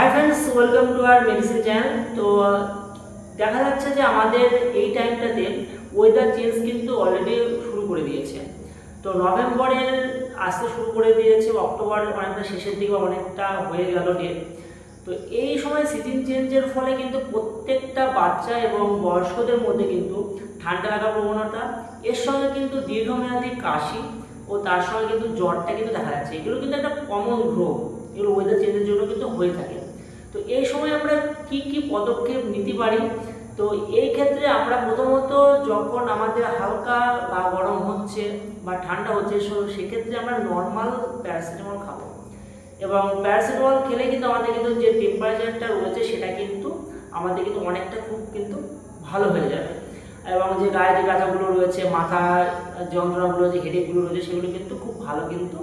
Hi friends welcome to R medicine channel তো, দেখা যাচ্ছে যে আমাদের এই টাইমটাতে ওয়েদার চেঞ্জ কিন্তু অলরেডি শুরু করে দিয়েছে। তো নভেম্বরের আসতে শুরু করে দিয়েছে, অক্টোবর অনেকটা শেষের দিকে অনেকটা হয়ে গেল ডেট তো এই সময় সিজন চেঞ্জের ফলে কিন্তু প্রত্যেকটা বাচ্চা এবং বয়স্কদের মধ্যে কিন্তু ঠান্ডা লাগার প্রবণতা, এর সঙ্গে কিন্তু দীর্ঘমেয়াদী কাশি ও তার সঙ্গে কিন্তু জ্বরটা কিন্তু দেখা যাচ্ছে। এগুলো কিন্তু একটা কমন রোগ এগুলো ওয়েদার চেঞ্জের জন্য কিন্তু হয়ে থাকে। তো এই সময় আমরা কি কি পদক্ষেপ নিতে পারি? তো এই ক্ষেত্রে আমরা প্রথমত যখন আমাদের হালকা বা গরম হচ্ছে বা ঠান্ডা হচ্ছে সেক্ষেত্রে আমরা নর্মাল প্যারাসিটামল খাব। এবং প্যারাসিটামল খেলে কিন্তু আমাদের কিন্তু যে টেম্পারেচারটা রয়েছে, সেটা কিন্তু আমাদের কিন্তু অনেকটা খুব কিন্তু ভালো হয়ে যাবে। এবং যে গায়ে যে ব্যথাগুলো রয়েছে, মাথা যন্ত্রণাগুলো, যে হেডেকগুলো রয়েছে, সেগুলো কিন্তু খুব ভালো কিন্তু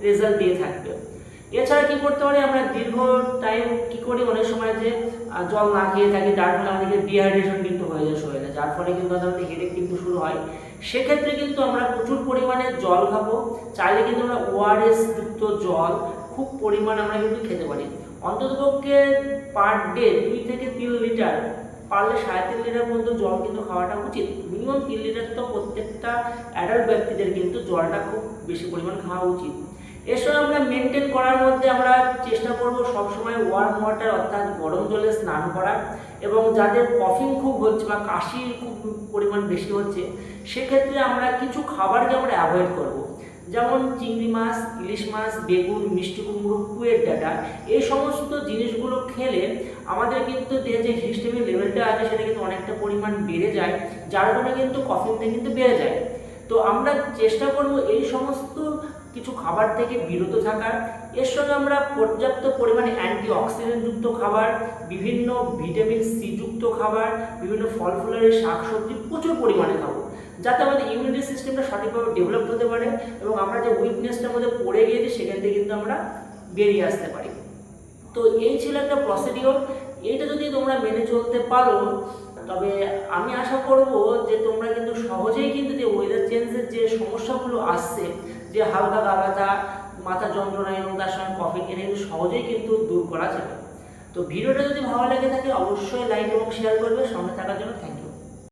রেজাল্ট দিয়ে থাকবে। এছাড়া কি করতে পারি? আমরা দীর্ঘ টাইম কি করি? অনেক সময় যে জল না খেয়ে থাকি, যার ফলে আমাদেরকে ডিহাইড্রেশন কিন্তু হয়ে যায় শরীরে যার ফলে কিন্তু আমাদের হেডেক কিন্তু শুরু হয়। সেক্ষেত্রে কিন্তু আমরা প্রচুর পরিমাণে জল খাব। চাইলে কিন্তু আমরা ওআরএস যুক্ত জল খুব পরিমাণ আমরা কিন্তু খেতে পারি। অন্ততপক্ষে পার ডে দুই থেকে তিন লিটার, পারলে সাড়ে তিন লিটার পর্যন্ত জল কিন্তু খাওয়াটা উচিত। মিনিমাম তিন লিটার তো প্রত্যেকটা অ্যাডাল্ট ব্যক্তিদের কিন্তু জলটা খুব বেশি পরিমাণ খাওয়া উচিত। সঙ্গে আমরা মেনটেন করার মধ্যে আমরা চেষ্টা করব সবসময় ওয়ার্ম ওয়াটার অর্থাৎ গরম জলে স্নান করার এবং যাদের কফিং খুব হচ্ছে বা কাশির খুব পরিমাণ বেশি হচ্ছে, সেক্ষেত্রে আমরা কিছু খাবারকে আমরা অ্যাভয়েড করব। যেমন চিংড়ি মাছ, ইলিশ মাছ, বেগুন, মিষ্টি কুমড়ো কুয়ের ডাটা, এই সমস্ত জিনিসগুলো খেলে আমাদের কিন্তু দেহে যে হিস্টামিন লেভেলটা আছে, সেটা কিন্তু অনেকটা পরিমাণ বেড়ে যায়, যার কারণে কিন্তু কফিনটা কিন্তু বেড়ে যায়। তো আমরা চেষ্টা করব এই সমস্ত কিছু খাবার থেকে বিরত থাকার। এর সঙ্গে আমরা পর্যাপ্ত পরিমাণে অ্যান্টি অক্সিডেন্টযুক্ত খাবার, বিভিন্ন ভিটামিন সি যুক্ত খাবার, বিভিন্ন ফল ফুলের শাকসবজি প্রচুর পরিমাণে খাব, যাতে আমাদের ইমিউনিটি সিস্টেমটা সঠিকভাবে ডেভেলপ হতে পারে এবং আমরা যে উইকনেসটার মধ্যে পড়ে গিয়েছি, সেখান থেকে কিন্তু আমরা বেরিয়ে আসতে পারি। তো এই ছিল একটা প্রসিডিওর এইটা যদি তোমরা মেনে চলতে পারো, তবে আমি আশা করব যে তোমরা কিন্তু সহজেই কিন্তু যে ওয়েদার চেঞ্জের যে সমস্যাগুলো আসছে যে হালকা গা মাথা যন্ত্রণা এবং তার সঙ্গে কফি এটা কিন্তু সহজেই কিন্তু দূর করা যাবে। তো ভিডিওটা যদি ভালো লেগে থাকে, অবশ্যই লাইক এবং শেয়ার করবে। সঙ্গে থাকার জন্য থ্যাংক ইউ